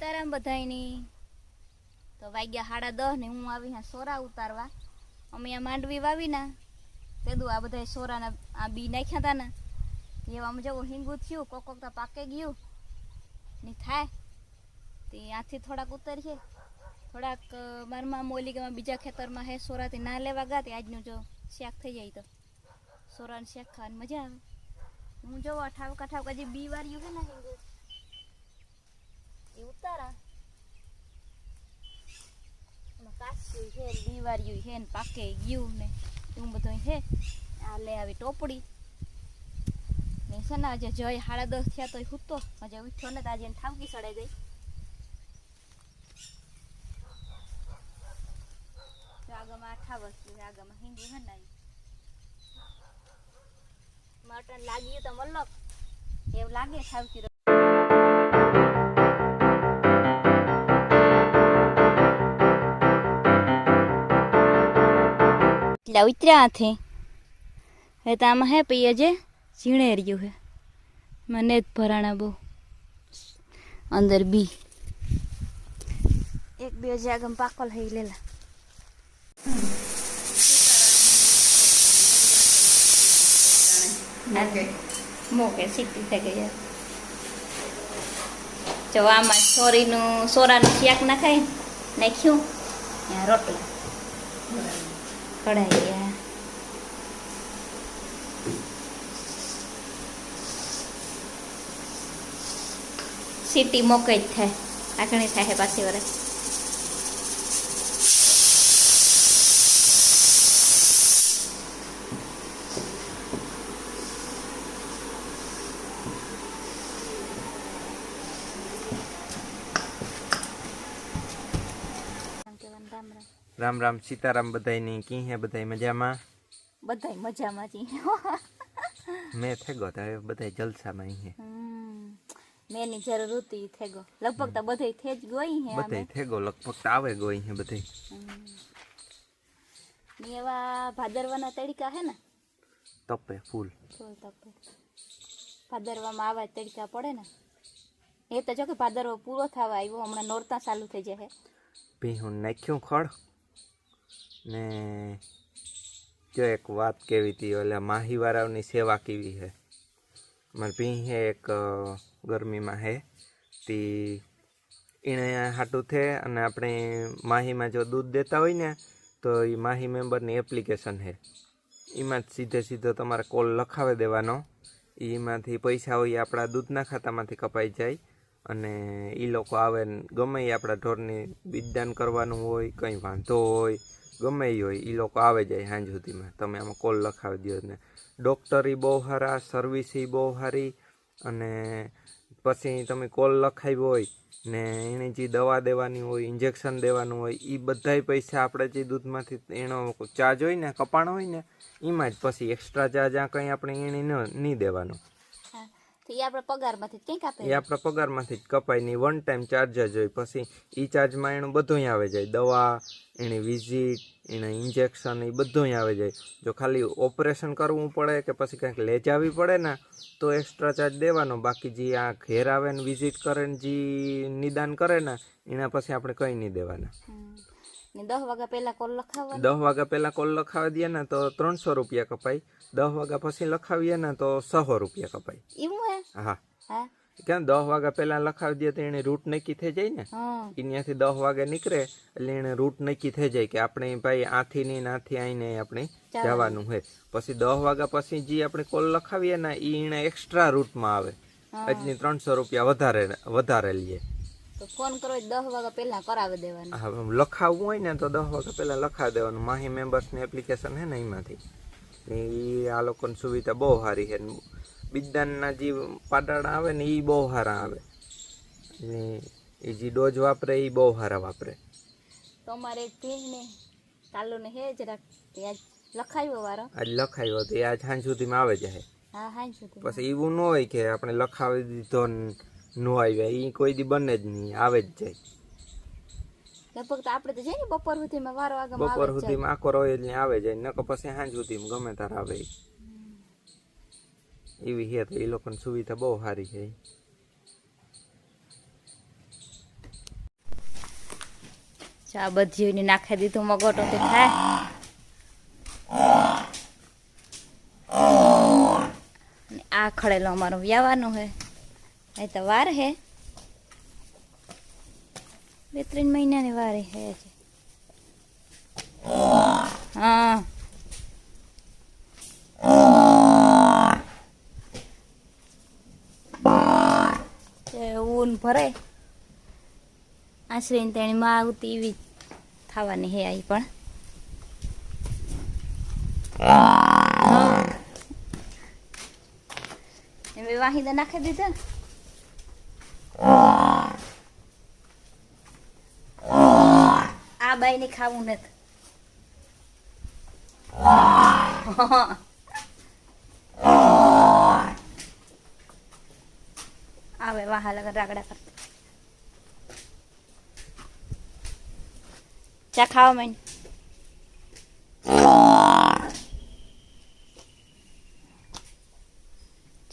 સીતારામ બધાયની. તો વાગ્યા સાડા દસ ને હું આવી હા સોરા ઉતારવા. અમે આ માંડવી વાવી ના તેદું આ બધા સોરાના આ બી નાખ્યા હતા ને. એવામાં જવું હિંગું થયું, કોક કોક તો પાકે ગયું. ને થાય. તે આથી થોડાક ઉતરીએ. થોડાક મારમાં મોલી કે બીજા ખેતરમાં હે સોરાથી ના લેવા ગયા તે આજનું જો શાક થઈ જાય તો. સોરાનું શાક ખાવાની મજા આવે. હું જોઉં ઠાવ ઠાવકા જે બી વાર્યું છે ને હિંગું. એ ઉતારા એમાં કાચું છે દીવાર્યું છે ને પાકે ગયું ને એવું બધું છે આ લે આવી ટોપડી ને છે ને આજે જય સાડા દસ થયા તો સૂતો હજે ઉઠ્યો ને તો આજે ઠાવકી સડાઈ ગઈ મટન લાગ્યું તો મલ્લક એવું લાગે ઠાવકી એટલા ઉતર્યા હાથે. હવે તો આમાં હે પૈયા આજે ઝીણે રહ્યું હે. મને જ ભરાણા બહુ. અંદર બી. એક બે જાગમ પાકલ હઈ લેલા. મોકે સીટી થઈ ગયા જો આમાં સોરીનું સોરાનું શાક નાખાય નાખ્યું ત્યાં રોટલા. કઢાઈ ગયા સીટી મોકે જ થાય. આઘણી થાય પાછી વરસ રામ રામ રામ રામ સીતારામ બધાયની કી હે બધાય મજામાં? બધાય મજામાં જી મેં થેગો તો બધાય જલસામાં હે હમ. મેની જરૂર હતી થેગો. લગભગ તો બધાય થે જ ગઈ હે બધાય થેગો લગભગ તો આવે ગોઈ હે બધાય. મેવા ભાદરવાના તડકા હે ને? તપે ફૂલ. ફૂલ તપે. ભાદરવામાં આવા તડકા પડે ને. એ તો જો કે ભાદરવો પૂરો થવા આવ્યો હમણાં નોરતા ચાલુ થઈ જશે ભીહું નાખ્યું ખડ. ને જો એક વાત કેવી હતી એટલે માહીવારાઓની સેવા કેવી હે મારે ભી હે એક ગરમીમાં હે. તી એણે હાટું થે અને આપણે માહીમાં જો દૂધ દેતા હોય ને, તો એ માહી મેમ્બરની એપ્લિકેશન હે. એમાં જ સીધે સીધો તમારે કોલ લખાવી દેવાનો. એમાંથી પૈસા હોય આપણા દૂધના ખાતામાંથી કપાઈ જાય અને એ લોકો આવે ગમે એ આપણા ઢોરની બીજદાન કરવાનું હોય, કંઈ વાંધો હોય ગમે એ હોય એ લોકો આવે જાય સાંજ સુધીમાં. તમે આમાં કોલ લખાવી દો ને. ડૉક્ટરી બહુ સારા સર્વિસ બહુ સારી અને પછી તમે કોલ લખાવ્યો હોય ને એને જે દવા દેવાની હોય ઇન્જેક્શન દેવાનું હોય એ બધાય પૈસા આપણે જે દૂધમાંથી એનો ચાર્જ હોય ને, કપાણ હોય ને, એમાં જ પછી એક્સ્ટ્રા ચાર્જ આ કંઈ આપણે એને નહીં દેવાનો. તો એ આપણે પગારમાંથી જ કંઈક આપે. એ આપણા પગારમાંથી જ કપાય નહીં વન ટાઈમ ચાર્જ જ હોય પછી એ ચાર્જમાં એનું બધું આવે જાય. દવા એની વિઝિટ એના ઇન્જેક્શન એ બધું આવે જાય. જો ખાલી ઓપરેશન કરવું પડે કે પછી કંઈક લેજાવી પડે ને તો એક્સ્ટ્રા ચાર્જ દેવાનો. બાકી જે આ ઘેર આવે ને વિઝિટ કરે ને જે નિદાન કરે ને એના પછી આપણે કંઈ નહીં દેવાના. ને દસ વાગ્યા પહેલા કોલ લખાવવાનો. દસ વાગ્યા પહેલાં કોલ લખાવી દઈએ ને તો ત્રણસો રૂપિયા કપાય. દસ વાગ્યા પછી લખાવીએ ને તો સો રૂપિયા કપાય. એવું હે? હા. હા. કેમ દસ વાગ્યા પહેલા લખાવી દઈએ તો એને રૂટ નક્કી થઈ જાય ને? હા અહીંયાથી દસ વાગે નીકળે એટલે એને રૂટ નક્કી થઈ જાય કે આપણે ભાઈ આથી ને આથી આઈને આપણે જવાનું. હોય પછી દસ વાગ્યા પછી જે આપણે કોલ લખાવીએ ને એ એને એક્સ્ટ્રા રૂટમાં આવે. આજની ત્રણસો રૂપિયા વધારે વધારે લઈએ. તો ફોન કરો દસ વાગ્યા પહેલા કરાવી દેવાનું. હા લખાવવું હોય ને તો દસ વાગ્યા પહેલાં લખાવી દેવાનું. માહી મેમ્બર્સની એપ્લિકેશન છે ને એમાંથી. એ આ લોકોની સુવિધા બહુ સારી છે. બિદાનના જે પાડાણા આવે ને એ બહુ સારા આવે. ને એ જે ડોઝ વાપરે એ બહુ સારા વાપરે. તમારે એક કાલો ને હે જરાક લખાયો વારો? આજ લખાયો તો એ આજ સાંજ સુધીમાં આવે જાય હા. હા સુધી પછી એવું ન હોય કે આપણે લખાવી દીધો ને ન આવ્યા એ કોઈ દી બને જ નહીં આવે જ જાય. લગભગ તો આપણે તો જઈએ ને બપોર સુધીમાં વારો આગળ બપોર સુધીમાં આખો રોય જ આવે જાય. નકર પછી સાંજ સુધીમાં ગમે તાર આવે એવી છે તો એ લોકોની સુવિધા બહુ સારી છે. ચા બધી નાખી દીધું મગોટો તે ખાય આ ખડેલો અમારો વ્યાવાનો હે. એ તો વાર હે. બે ત્રણ મહિનાની વાર હે હા. ઊન ભરે. આશ્રયને તેની માં આવતી એવી થવાની હે આઈ પણ. વાહિદા નાખી દીધા? આ બાઈ ને ખાવું નથી. આવે, વાહા લગન રાગડા કરતા. ચા ખાવા માંડ.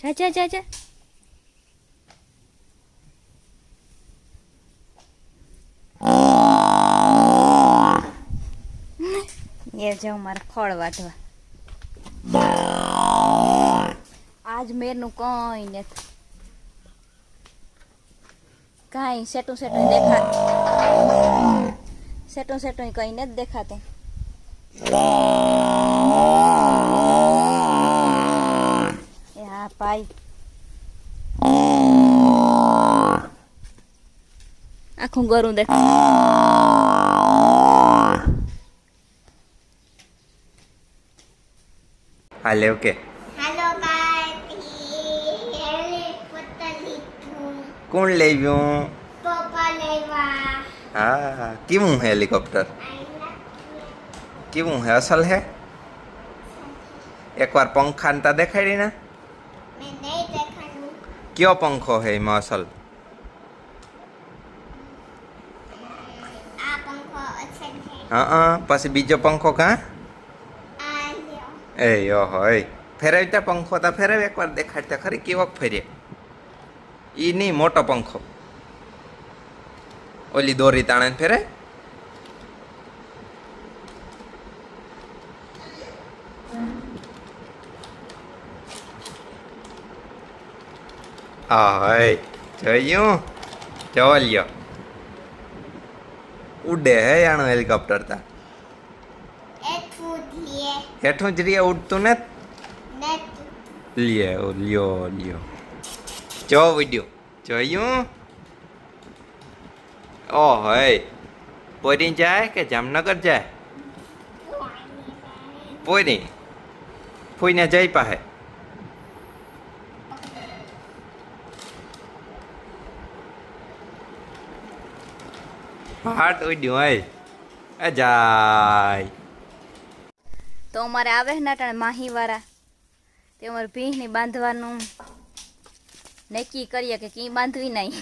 જા જા જા જા એ જાઉં, મારે ફળ વાટવા આજ મેરનું કઈ નથી. કાંઈ સેટું સેટું દેખાતું. સેટું સેટું કઈ નથી દેખાતું. હા, ભાઈ. આખું ગરું દેખાય. હાલે ઓકે કોણ લેવ્યું? હા કેવું હે હેલિકોપ્ટર? કેવું હે અસલ હે? એકવાર પંખા તા દેખાડી ને. કયો પંખો હે એમાં અસલ? હા પછી બીજો પંખો કાં? એ, ઓહો, એ. ફેરવતા પંખો તા ફેરવ, એકવાર દેખાડતા ખરી કેવો ફેરે. એ નહીં, મોટો પંખો. ઓલી દોરી તાણે ફેરે. હા હે જોયું? જોલ્યો ઉડે હે આણો હેલિકોપ્ટર તા. હેઠું જ રીએ ઉડતું ને? લ્યો લ્યો લ્યો. જો વિડિયો જોયું? ઓ હય પોરી જાય કે જામનગર જાય? પોરી. ફૂઈને જઈ પાહે. હાટ ઉડ્યું હે એ જાય. તો અમારે આવે ને અટાણે માહીવાળા તે અમારે ભીંસની બાંધવાનું. નક્કી કરીએ કે કી બાંધવી નહીં.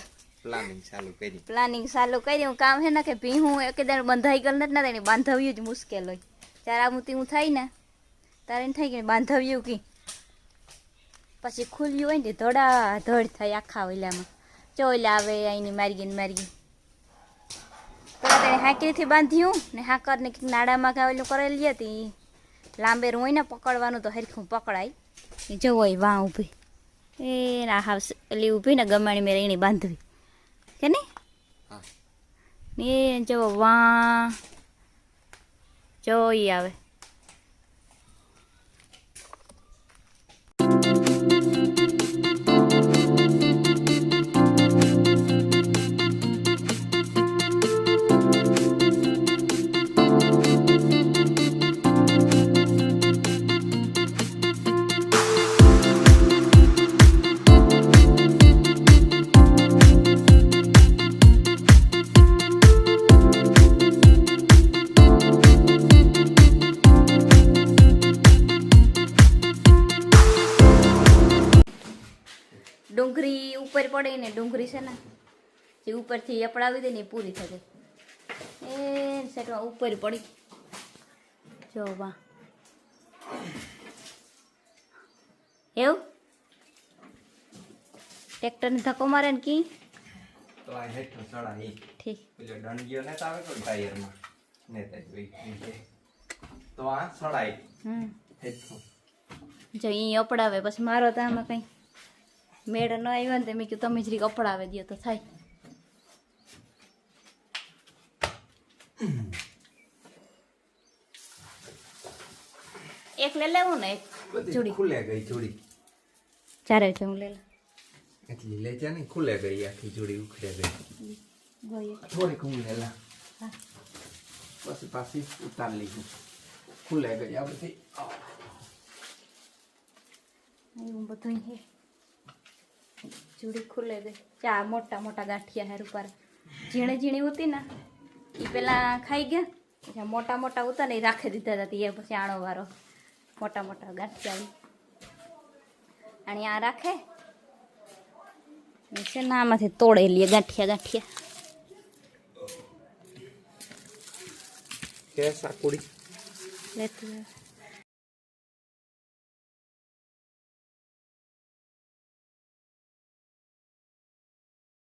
પ્લાનિંગ ચાલુ કરી. પ્લાનિંગ ચાલુ કરી. હું કામ હે ને કે ભીહું દાડે બંધાઈ ગયેલ નથી ને તેને બાંધવ્યું જ મુશ્કેલ હોય. ત્યારે આમ તેવું થાય ને તારે થઈ કે બાંધવ્યું કી? પછી ખુલ્યું હોય ને ધડા ધડ થાય આખા ઓલામાં ચોલ આવે અહીંની મારગી ને મારગી પેલા તેને હાંકરીથી બાંધ્યું ને હાકર ને કંઈક નાડામાં કાં ઓલું કરેલી હતી લાંબેરું હોય ને પકડવાનું તો હરખું પકડાય. એ જો હોય વાં ઊભી. એ ના હાવ ઓલી ઊભી ને ગમાણી મેં એની બાંધવી. કે નહીં એ જવો વાં. જો ઈ આવે. પડે ને ડુંગળી છે ને જે ઉપરથી અપડાવી દે ને એ પૂરી થઈ જાય. એ સેટમાં ઉપર પડી. જો વા એવું? ટ્રેક્ટરને ધક્કો મારે ને કી? તો આ હેઠો ચડાય ઠીક. પેલો દંડિયો ને આવે કોઈ ટાયરમાં. ને તે જોઈ તો આ સડાય હમ. હેઠો જો ઈ અપડાવે પછી મારો તો આમાં કંઈ મેળ ન આવ્યો ને તો મેં કીધું તમે જરીક અપડાવે દો તો થાય. એક લઈ લેવું ને એક જોડી? ખુલે ગઈ જોડી. ચારે છે હું લઈ લઉં. એટલી લે છે ને ખુલે ગઈ આખી જોડી ઉખડે ગઈ. થોડીક હું લેલા. પછી પાછી ઉતાર લીધું ખુલે ગઈ આ બધી. બધું હે. ચૂડી ખુલે ગઈ ચા મોટા મોટા ગાંઠિયા હેર ઉપર ઝીણી ઝીણી હતી ને એ પેલા ખાઈ ગયા. પછી મોટા મોટા ઉતા ને એ રાખી દીધા હતા. એ પછી આણો વારો. મોટા મોટા ગાંઠિયા અને આ રાખે. છે ને આમાંથી તોડે લઈએ ગાંઠિયા. ગાંઠિયા સાકુડી લેતી.